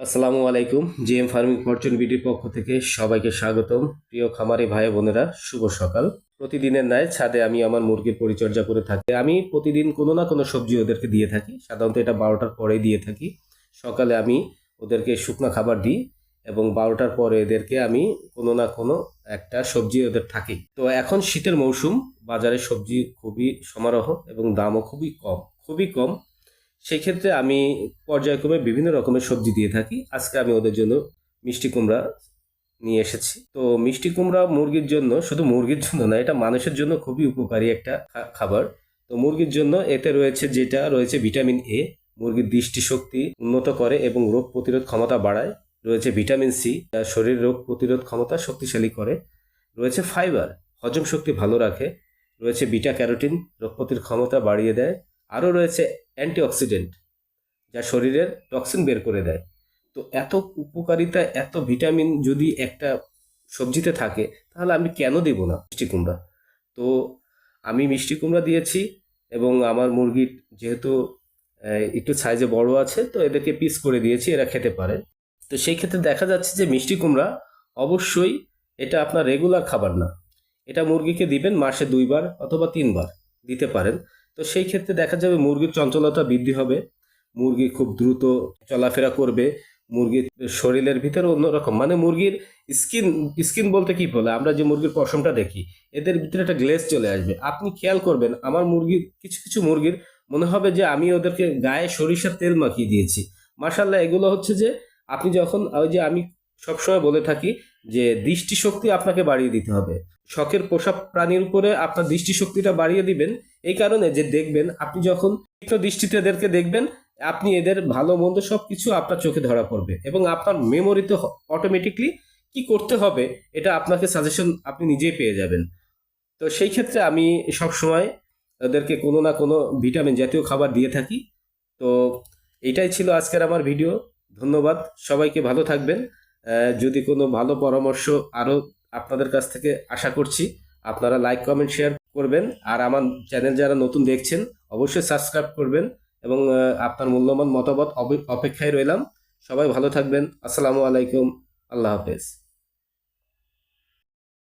আসসালামু আলাইকুম, GM farming Fortune বিডির পক্ষ থেকে সবাইকে স্বাগতম। প্রিয় খামারি ভাই বোনেরা, শুভ সকাল। প্রতিদিনের ন্যায় ছাদে আমি আমার মুরগির পরিচর্যা করে থাকি। আমি প্রতিদিন কোনো না কোনো সবজি ওদেরকে দিয়ে থাকি। সাধারণত এটা বারোটার পরেই দিয়ে থাকি। সকালে আমি ওদেরকে শুকনো খাবার দিই এবং বারোটার পরে এদেরকে আমি কোনো না কোনো একটা সবজি ওদের থাকি। তো এখন শীতের মৌসুম, বাজারে সবজি খুবই সমারোহ এবং দামও খুবই কম। খুবই কম সেই ক্ষেত্রে আমি পর্যায়ক্রমে বিভিন্ন রকমের সবজি দিয়ে থাকি। আজকে আমি ওদের জন্য মিষ্টি কুমড়া নিয়ে এসেছি। তো মিষ্টি কুমড়া মুরগির জন্য, শুধু মুরগির জন্য না, এটা মানুষের জন্য খুবই উপকারী একটা খাবার। তো মুরগির জন্য এতে রয়েছে যেটা রয়েছে ভিটামিন এ মুরগির দৃষ্টিশক্তি উন্নত করে এবং রোগ প্রতিরোধ ক্ষমতা বাড়ায়। রয়েছে ভিটামিন সি যা শরীর রোগ প্রতিরোধ ক্ষমতা শক্তিশালী করে। রয়েছে ফাইবার, হজম শক্তি ভালো রাখে। রয়েছে বিটা ক্যারোটিন, রোগ প্রতিরোধ ক্ষমতা বাড়িয়ে দেয়। আরও রয়েছে অ্যান্টিঅক্সিডেন্ট, যা শরীরের টক্সিন বের করে দেয়। তো এত উপকারিতা, এত ভিটামিন যদি একটা সবজিতে থাকে, তাহলে আমি কেন দেব না মিষ্টি কুমড়া? তো আমি মিষ্টি কুমড়া দিয়েছি এবং আমার মুরগির যেহেতু একটু সাইজে বড় আছে, তো এদেরকে পিস করে দিয়েছি, এরা খেতে পারে। তো সেই ক্ষেত্রে দেখা যাচ্ছে যে মিষ্টি কুমড়া অবশ্যই এটা আপনার রেগুলার খাবার না। এটা মুরগিকে দিবেন মাসে দুইবার অথবা তিনবার দিতে পারেন। তো সেই ক্ষেত্রে দেখা যাবে মুরগির চঞ্চলতা বৃদ্ধি হবে, মুরগি খুব দ্রুত চলাফেরা করবে, মুরগির শরীরের ভিতরে অন্যরকম মানে মুরগির স্কিন স্কিন বলতে কি বলে? আমরা যে মুরগির পশমটা দেখি, এদের ভিতরে একটা গ্লেজ চলে আসবে। আপনি খেয়াল করবেন, আমার মুরগির কিছু কিছু মুরগির মনে হবে যে আমি ওদেরকে গায়ে সরিষার তেল মাখিয়ে দিয়েছি। মার্শাল্লাহ এগুলো হচ্ছে যে আপনি যখন, ওই যে আমি সবসময় বলে থাকি যে দৃষ্টিশক্তি আপনাকে বাড়িয়ে দিতে হবে। শখের পোষা প্রাণীর উপরে আপনার দৃষ্টিশক্তিটা বাড়িয়ে দিবেন। এই কারণে যে দেখবেন, আপনি যখন তীক্ষ্ণ দৃষ্টিতে এদেরকে দেখবেন, আপনি এদের ভালো, মন্দ সব কিছু আপনার চোখে ধরা পড়বে এবং আপনার মেমোরিতে অটোমেটিকলি কি করতে হবে, এটা আপনাকে সাজেশন আপনি নিজেই পেয়ে যাবেন। তো সেই ক্ষেত্রে আমি সব সময় ওদেরকে কোনো না কোনো ভিটামিন জাতীয় খাবার দিয়ে থাকি। তো এটাই ছিল আজকের আমার ভিডিও ধন্যবাদ। সবাইকে ভালো থাকবেন। যদি কোনো ভালো পরামর্শ আরও আপনাদের কাছ থেকে আশা করছি, আপনারা লাইক কমেন্ট শেয়ার করবেন। আর আমার চ্যানেল যারা নতুন দেখছেন, অবশ্যই সাবস্ক্রাইব করবেন এবং আপনার মূল্যবান মতামত অপেক্ষায় রইলাম। সবাই ভালো থাকবেন। আসসালামু আলাইকুম। আল্লাহ হাফেজ।